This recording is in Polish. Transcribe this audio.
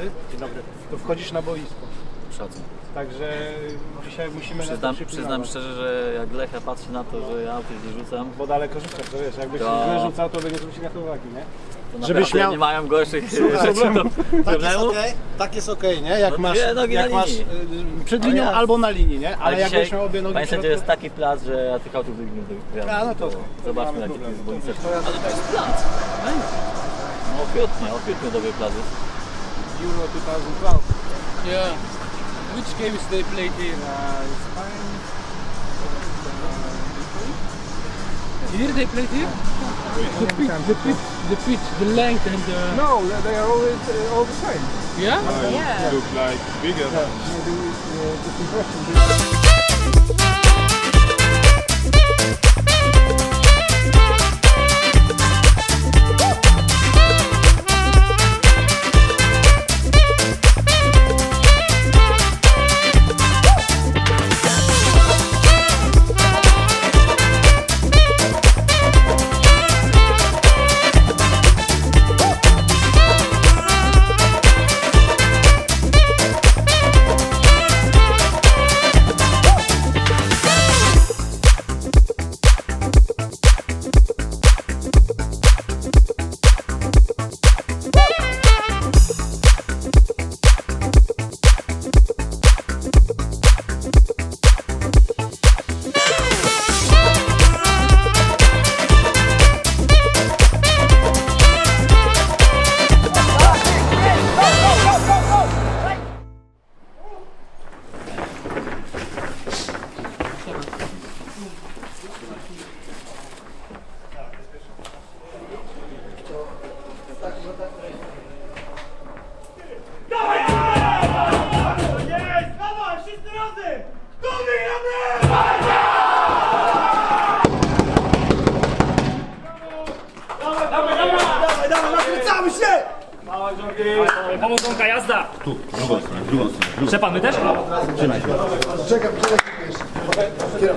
auty, dzień dobry, to wchodzisz na boisko. Szacun. Także dzisiaj musimy Przyznam, na to przyznam szczerze, że jak Lecha patrzy na to, że ja auty nie rzucam, Bo daleko rzucasz, to wiesz, jakbyś To- źle rzucał, to by nie zwrócił na to uwagi, nie? to Żebyś naprawdę miał- nie mają gorszych Słuchaj, rzeczy problemu. do Tak jest problemu. okej, tak jest okej, nie? Jak No masz, dwie nogi na jak masz linii. y, przed Ale linią ja- albo na linii, nie? Ale, Ale jakbyś miał obie nogi w sędzio, środku, jest taki plac, że ja tych autów nigdy nie. A, no to- to Zobaczmy mamy jaki to problem. jest boisko. To ja- Ale to jest plac. No okrutnie, okrutnie dobry plac jest. Euro 2012. Yeah. Which games they played here? Uh, it's fine. Here they played here? The pitch, the pitch, the pitch, the length and the... No, they are always uh, all the same. Yeah? look like bigger. Maybe uh, this Małodonka, jazda! Tu, drugą stronę, drugą stronę. Szczepan, my też? Trzymaj się. Czekam, czekam.